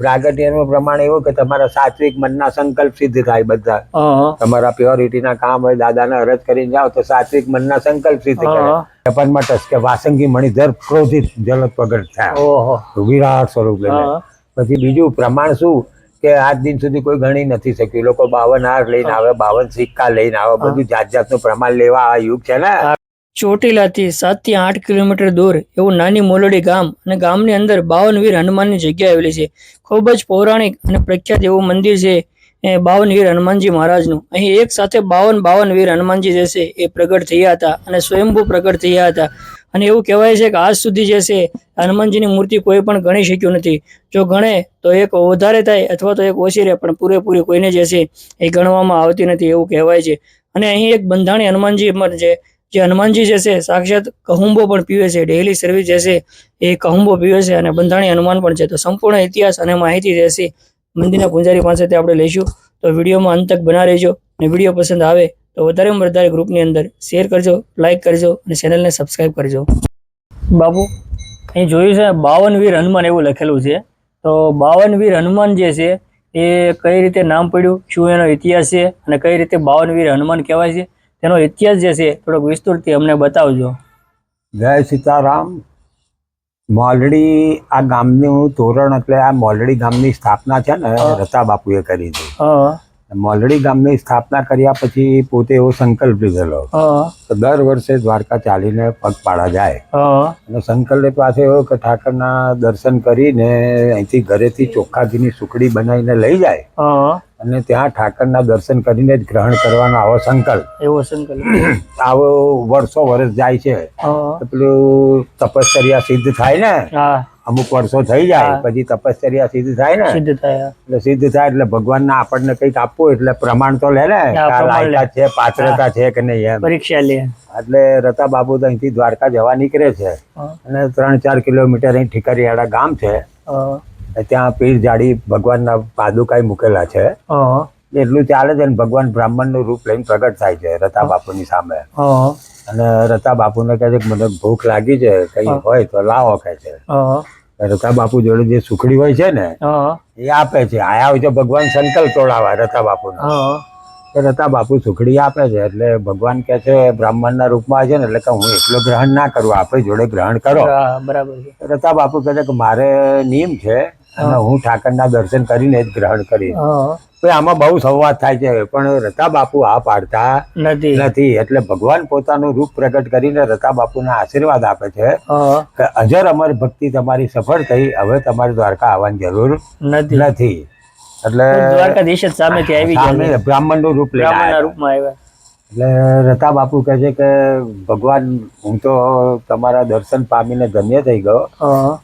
પ્રાગટ્યનું પ્રમાણ એવું કે તમારા સાત્વિક મનના સંકલ્પ સિદ્ધ થાય બધા. તમારા પ્યોરિટીના કામ હોય દાદાને અરજ કરીને જાઓ તો સાત્વિક મનના સંકલ્પ સિદ્ધ થાય જપનમાં ટસકે વાસંગી મણિધર ક્રોધિત જલત પ્રગટ થયા. વિરાટ સ્વરૂપ પછી બીજું પ્રમાણ શું કે આજ દિન સુધી કોઈ ગણી નથી શક્યું. લોકો બાવન હાર લઈને આવે બાવન સિક્કા લઈને આવે બધું જાત જાતનું પ્રમાણ લેવા આ યુગ છે ને? ચોટીલાથી સાતથી આઠ કિલોમીટર દૂર એવું નાની મોલડી ગામ અને ગામની અંદર બાવનવીર હનુમાનની જગ્યા આવેલી છે. ખૂબ જ પૌરાણિક અને પ્રખ્યાત એવું મંદિર છે એ બાવનવીર હનુમાનજી મહારાજનું. અહીં એક સાથે બાવન બાવન વીર હનુમાનજી જે છે એ પ્રગટ થયા હતા અને સ્વયંભૂ પ્રગટ થયા હતા. અને એવું કહેવાય છે કે આજ સુધી જે છે હનુમાનજીની મૂર્તિ કોઈ પણ ગણી શક્યું નથી. જો ગણે તો એક વધારે થાય અથવા તો એક ઓછી રહે, પણ પૂરેપૂરી કોઈને જે છે એ ગણવામાં આવતી નથી એવું કહેવાય છે. અને અહીં એક બંધાણી હનુમાનજી પણ છે જે હનુમાનજી જે છે, સાક્ષાત કહુંબો પણ પીવે છે ડેલી સર્વિસ જે એ કહુંબો પીવે છે અને બંધાણી હનુમાન પણ છે. તો સંપૂર્ણ ઇતિહાસ અને માહિતી જે મંદિરના પૂંજારી પાસેથી આપણે લઈશું. તો વિડીયોમાં અંત તક બના રહેજો અને વીડિયો પસંદ આવે તો વધારેમાં વધારે ગ્રુપની અંદર શેર કરજો લાઇક કરજો અને ચેનલને સબસ્ક્રાઈબ કરજો. બાબુ, અહીં જોયું છે બાવન વીર હનુમાન એવું લખેલું છે. તો બાવન વીર હનુમાન જે છે, એ કઈ રીતે નામ પડ્યું, શું એનો ઇતિહાસ છે અને કઈ રીતે બાવન વીર હનુમાન કહેવાય છે? તેનો ઇતિહાસ જે છે થોડોક વિસ્તૃતથી અમને બતાવજો. જય સીતારામ. મોલડી આ ગામનું તોરણ એટલે આ મોલડી ગામની સ્થાપના છે ને રતા બાપુએ કરી હતી. મોલડી ગામની સ્થાપના કર્યા પછી પોતે એવો સંકલ્પ લીધેલો. તો દર વર્ષે દ્વારકા ચાલીને પગપાળા જાય. હા. અને સંકલ્પ પાસે એવો કે ઠાકરના દર્શન કરીને અહીંથી ઘરેથી ચોખ્ખાજીની સુખડી બનાવીને લઈ જાય. હા. અને ત્યાં ઠાકરના દર્શન કરીને જ ગ્રહણ કરવાનો આવો સંકલ્પ. એવો સંકલ્પ. આવો વર્ષો વર્ષ જાય છે. પેલું તપશ્ચર્યા સિદ્ધ થાય ને? અમુક વર્ષો થઈ જાય. પછી તપશ્ચર્યા સિદ્ધ થાય ને? સિદ્ધ થાય. એટલે સિદ્ધ થાય એટલે ભગવાનના આપણને કંઈક આપવું એટલે પ્રમાણ તો લે ને કે આ પ્રમાણ લે. લાયકાત છે પાત્રતા છે કે નહીં એમ. પરીક્ષા લે. એટલે રતા બાબુ અહીંથી દ્વારકા જવા નીકળે છે. અને ત્રણ ચાર કિલોમીટર અહીં ઠીકરીયાળા ગામ છે. ત્યાં પીર જાડી ભગવાનના પાદુકાઈ મૂકેલા છે. એટલું ચાલે છે ભગવાન બ્રાહ્મણનું રૂપ લઈને પ્રગટ થાય છે રતા બાપુની સામે. અને રતા બાપુને કહે છે કે મને ભૂખ લાગી છે કઈ હોય તો લાવો કહે છે. રતા બાપુ જોડે જે સુખડી હોય છે ને એ આપે છે. આયા હોય છે ભગવાન સંકલ્પ તોડાવા રતા બાપુનો. હા. રતા બાપુ સુખડી આપે છે એટલે ભગવાન કહે છે બ્રાહ્મણના રૂપમાં આવે છે ને એટલે કે હું એટલો ગ્રહણ ના કરું આપણે જોડે ગ્રહણ કરો. બરાબર રતા બાપુ કહે છે કે મારે નિયમ છે અને હું. ઠાકરના દર્શન કરીને જ ગ્રહણ કરી આમાં બહુ સંવાદ થાય છે. પણ રતા બાપુ આ પાડતા નથી. નથી. એટલે ભગવાન પોતાનું રૂપ પ્રગટ કરીને રતા બાપુના આશીર્વાદ આપે છે. કે અજર અમર ભક્તિ તમારી સફળ થઈ હવે તમારે દ્વારકા આવવાની જરૂર નથી. એટલે દ્વારકાધીશ સામેથી આવી ગયા છે. રૂપ લઈને રૂપમાં આવ્યા. એટલે રતા બાપુ કહે છે કે ભગવાન હું તો તમારા દર્શન પામીને ધન્ય થઈ ગયો.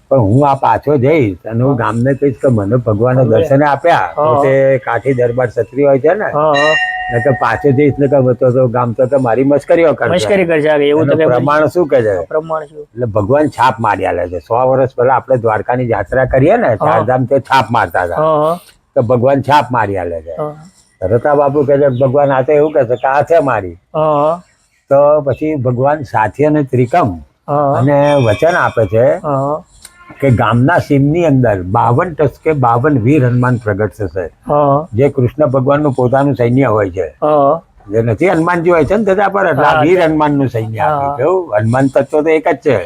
પણ હું આ પાછો જઈશ અને હું ગામને કહીશ કે મને ભગવાને દર્શન આપ્યા. હા. કાઠી દરબાર છત્રી હોય છે ને હા. હા ને કે પાછો જઈશ ને કે તો તો ગામ તો મારી મશ્કરીઓ કરશે. મશ્કરી કરશે એવું તો પ્રમાણ શું કે છે? પ્રમાણ શું? એટલે ભગવાન છાપ મારી લે છે. સો વર્ષ પહેલા આપણે દ્વારકાની યાત્રા કરીએ ને ચારધામ તે છાપ મારતા હતા. તો ભગવાન છાપ મારી લે છે. રતા બાપુ કહે છે ભગવાન આ તો એવું કહે છે કે આ છે મારી. તો પછી ભગવાન સાથી અને ત્રિકમ અને વચન આપે છે કે ગામના સીમની અંદર બાવન ટસકે બાવન વીર હનુમાન પ્રગટ થશે. જે કૃષ્ણ ભગવાનનું પોતાનું સૈન્ય હોય છે. જે નથી હનુમાનજી હોય છે ને દાદા પર. વીર હનુમાનનું સૈન્ય આપ્યું. હનુમાન તત્વ તો એક જ છે.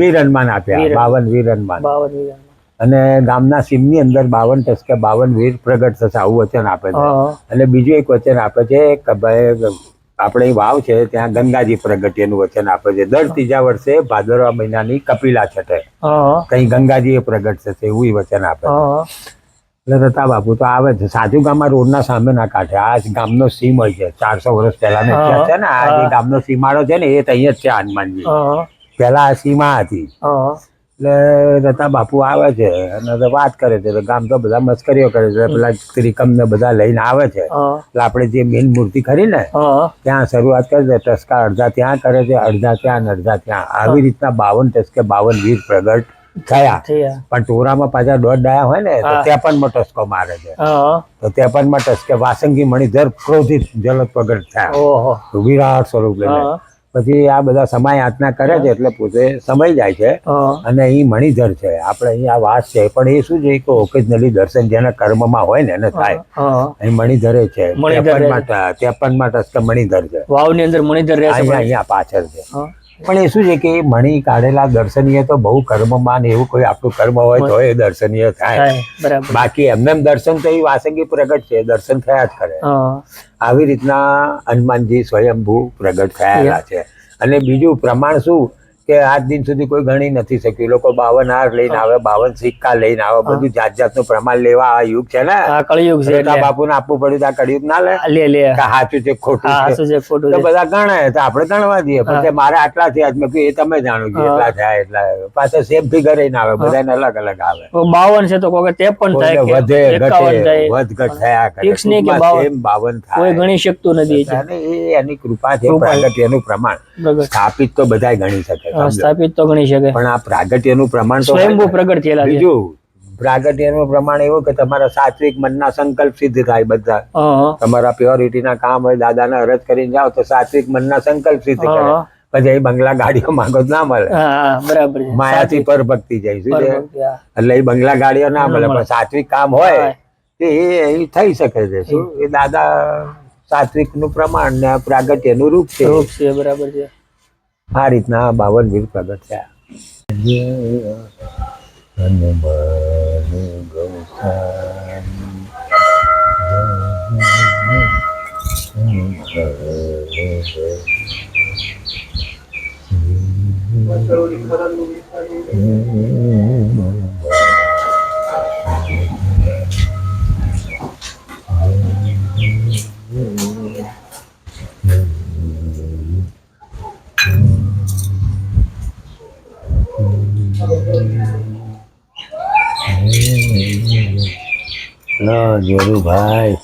વીર હનુમાન આપ્યા. વીર. બાવન વીર હનુમાન. બાવન વીઘા. અને ગામના સીમની અંદર બાવન ટસકે બાવન વીર પ્રગટ થશે આવું વચન આપે છે. અને બીજું એક વચન આપે છે કે ભાઈ આપણે વાવ છે ત્યાં ગંગાજી પ્રગટ્યનું વચન આપે છે. દર ત્રીજા વર્ષે ભાદરવા મહિનાની કપિલા છઠે. કઈ ગંગાજી એ પ્રગટ થશે એવું વચન આપે એટલે રતા બાપુ તો આવે છે. સાધુ ગામમાં રોડના સામેના કાંઠે. આ ગામનો સીમ હોય છે. ચારસો વર્ષ પહેલાનો. ઇતિહાસ છે ને આ જે ગામનો સીમાડો છે ને એ તો જ છે હનુમાનજી. પેલા પહેલા આ સીમા હતી. એટલે રતા બાપુ આવે છે અને વાત કરે છે ગામ તો બધા મસ્કરીઓ કરે છે. પેલા ત્રિકમ ને બધા લઈને આવે છે. એટલે આપણે જે મેન મૂર્તિ ખરી ને ત્યાં શરૂઆત કરે છે ટસકા અડધા ત્યાં કરે છે અડધા ત્યાં ને અડધા ત્યાં. આવી રીતના બાવન ટસકે બાવન વીર પ્રગટ થયા. પણ ટોરામાં પાછા દોઢ ડાયા હોય ને તો હા. ત્રેપનમાં ટસકો મારે છે. તો તો ત્રેપનમાં ટસકે વાસંગી મણિધર ક્રોધિત જલત પ્રગટ થયા. વિરાટ સ્વરૂપ લઈને. પછી આ બધા સમય યાતના કરે છે એટલે પોતે સમય જાય છે. અને અહીં મણિધર છે. આપણે અહીં આ વાસ છે પણ એ શું છે? કે ઓકેજનલી દર્શન જેના કર્મમાં હોય ને એને થાય. અહીં મણિધરે છે. ત્રેપનમાં ત્રેપનમાં મણિધર છે. વાવની અંદર મણિધર રહે છે અહીંયા પાછળ છે. પણ એ શું છે કે મણી કાઢેલા દર્શનીય તો બહુ કર્મમાં ને એવું કોઈ આપણું કર્મ હોય તો એ દર્શનીય થાય. થાય બાકી એમને એમ દર્શન તો એ વાસંગી પ્રગટ છે દર્શન થયા જ કરે. આવી રીતના હનુમાનજી સ્વયંભૂ પ્રગટ થયેલા છે. અને બીજું પ્રમાણ શું? કે આજ દિન સુધી કોઈ ગણી નથી શક્યું. લોકો બાવન હાર લઈને આવે બાવન સિક્કા લઈને આવે બધું જાત જાતનું પ્રમાણ લેવા આ યુગ છે ને? કળિયુગ છે બાપુ ને આપવું પડ્યું આ કળિયુગ ના લે. લે લે. સાચું છે ખોટું છે. ખોટું તો બધા ગણે તો આપણે ગણવા દઈએ. પણ મારે આટલા થયા છે. મેં એ તમે જાણો છો એટલા થયા એટલા પાછા સેમ ફિગર ના આવે બધાને અલગ અલગ આવે. બાવન છે તો કોઈ ત્રેપન થાય વધે ઘટે વધ ઘટ થયા ફિક્સ નહીં કે બાવન. થાય. કોઈ ગણી શકતું નથી એની કૃપા છે કૃપા. એનું પ્રમાણ. સ્થાપિત તો બધાય ગણી શકે. સ્થાપિત તો ગણી શકે. પણ આ પ્રાગટ્યનું પ્રમાણ તો સ્વયંભૂ પ્રગટ થયેલા છે. બીજું પ્રાગટ્યનું પ્રમાણ એવું કે તમારા સાત્વિક મનના સંકલ્પ સિદ્ધ થાય બધા. તમારા પ્યોરિટીના કામ હોય દાદાને અરજ કરીને જાઓ તો સાત્વિક મનના સંકલ્પ સિદ્ધ કરે. પછી એ બંગલા ગાડીઓ માંગો ના મળે. બરાબર માયાથી પર ભક્તિ જાય શું. એટલે એ બંગલા ગાડીઓ ના મળે. પણ સાત્વિક કામ હોય તે એ એ થઈ શકે છે શું? એ દાદા સાત્વિકનું પ્રમાણ ને પ્રાગટ્યનું રૂપ છે. રૂપ છે બરાબર છે. આ રીતના બાવન વીર પ્રગટ થયા. હનુમાન ના ભાઈ.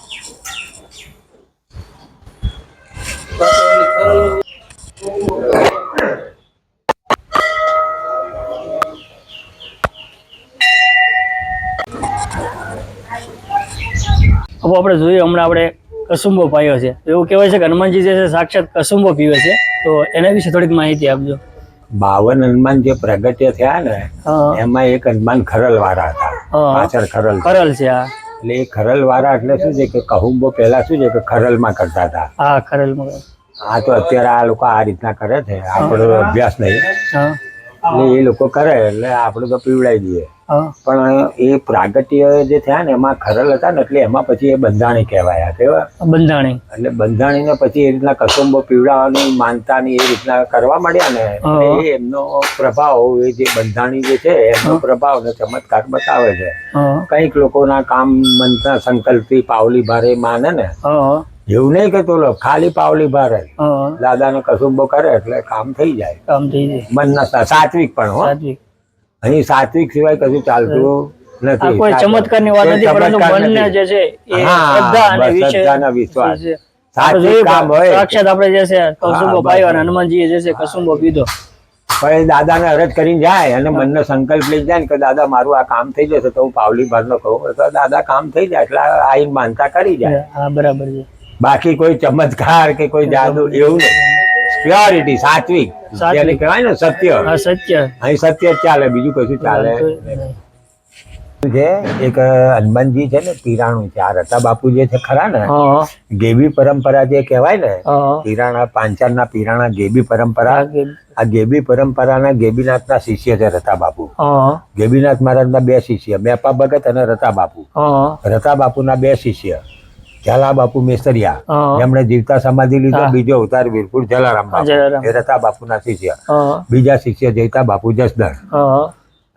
હવે આપણે જોઈએ હમણાં આપણે કસુંબો પાયો છે. એવું કહેવાય છે કે હનુમાનજી જે છે સાક્ષાત કસુંબો પીવે છે. તો એના વિશે થોડીક માહિતી આપજો. બાવન હનુમાન જે પ્રગટ્ય થયા ને એમાં એક હનુમાન ખરલ વાળા હતા. પાછળ ખરલ ખરલ છે આ એટલે એ ખરલ વાળા એટલે શું છે કે કહુંબો પહેલા શું છે કે ખરલમાં કરતા હતા. હા ખરલમાં આ તો અત્યારે આ લોકો આ રીતના કરે છે. આપણો અભ્યાસ નહીં. હા. એટલે એ લોકો કરે એટલે આપણે તો પીવડાવી દઈએ. પણ એ પ્રાગટ્ય જે થયા ને એમાં ખરલ હતા ને એટલે એમાં પછી એ બંધાણી કહેવાયા કેવા? બંધાણી. એટલે બંધાણીને પછી એ રીતના કસુંબો પીવડાવવાની માનતાની એ રીતના કરવા માંડ્યા ને એટલે એ એમનો પ્રભાવ એ જે બંધાણી જે છે એમનો પ્રભાવ ને ચમત્કાર બતાવે છે. કંઈક લોકોના કામ મનતા સંકલ્પી પાવલી ભારે માને ને એવું નહીં કે તો લો ખાલી પાવલી ભારે. દાદાનો કસુંબો કરે એટલે કામ થઈ જાય. કામ થઈ જાય. મનના સા- સાત્વિક પણ હો. અહીં સાત્વિક સિવાય કશું ચાલતું નથી. કોઈ ચમત્કારની વાત નથી પરંતુ ચમત્કાર મનને જે છે એ શ્રદ્ધા અને શ્રદ્ધાના વિશ્વાસ. સાત્વિક કામ હોય. સાક્ષાત આપણે જે છે કસુંબો પાયો અને. હનુમાનજીએ જે છે કસુંબો પીધો. પણ એ દાદાને અરજ કરીને જાય અને મનનો સંકલ્પ લઈ જાય ને કે દાદા મારું આ કામ થઈ જશે તો હું પાવલી ભરનો કહું. તો દાદા કામ થઈ જાય એટલે આઈને માનતા કરી જાય. હા બરાબર છે. બાકી કોઈ ચમત્કાર કે કોઈ જાદુ એવું નહીં. પ્યોરિટી સાત્વિક. સાત્વિક. કહેવાય ને સત્ય. સત્ય. અહીં સત્ય ચાલે બીજું કશું ચાલે છે? એક હનુમાનજી છે ને પીરાણું છે. આ રતા બાપુ જે છે ખરા ને ગેબી પરંપરા જે કહેવાય ને પિરાણા પીરાણા પાંચાળના પીરાણા ગેબી પરંપરા આ ગેબી પરંપરાના ગેબીનાથના શિષ્ય છે રતા બાપુ. ગેબીનાથ મહારાજ ના બે શિષ્ય મેપા ભગત અને રતા બાપુ. રતા રતા બાપુના બે શિષ્ય. ઝાલા બાપુ મેસરિયા. હા. જેમણે જીવતા સમાધિ લીધો બીજો અવતાર વીરપુર જલારામ બાપુ. એ રતા બાપુના શિષ્ય. બીજા શિષ્ય જયતા બાપુ જસદણ.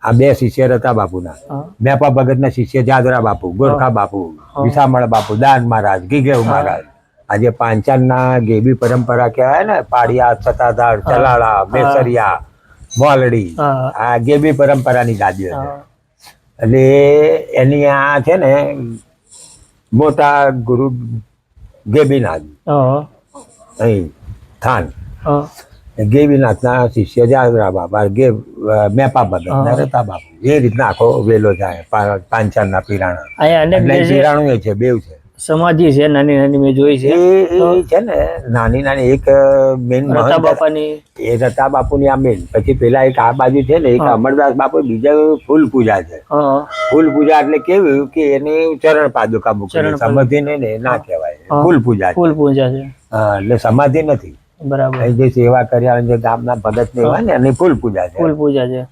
આ બે શિષ્ય રતા બાપુના. ના મેપા ભગતના શિષ્ય જાદરા બાપુ ગોરખા બાપુ વિસામણ બાપુ દાન મહારાજ ગીગેવ મહારાજ. આજે પાંચાળના ગેબી પરંપરા કહેવાય ને પાડિયા સતાધાર ચલાળા મેસરિયા મોલડી. આ ગેબી પરંપરાની ગાદીઓ છે. એટલે એની આ છે ને મોટા ગુરુ ગેબીનાથ અહીં થાન. ગેબીનાથ ગેબીનાથના શિષ્ય જાદરા બાબા ગે મેપા ને હા. રતા બાપુ. એ રીતના આખો વેલો જાય પા- પાંચાળના પીરાણા. પીરાણું એ છે બેવ છે. સમાધિ છે નાની નાની મેં જોઈ છે. એ છે ને નાની નાની એક મેન રતા બાપાની. એ રતા બાપુની આ મેન. પછી પેલા એક આ બાજુ છે ને એક અમરદાસ બાપુ બીજા ફૂલ પૂજા છે. ફૂલ પૂજા એટલે કેવું કે એને ચરણ પાદુકા મૂકે સમાધિ ને ને ના કહેવાય. ફૂલ પૂજા ફૂલ પૂજા છે. હા, એટલે સમાધિ નથી. બરાબર. જે સેવા કર્યા જે ગામના ભગત ને હોય ને એની ફૂલ પૂજા છે. ફૂલ પૂજા છે.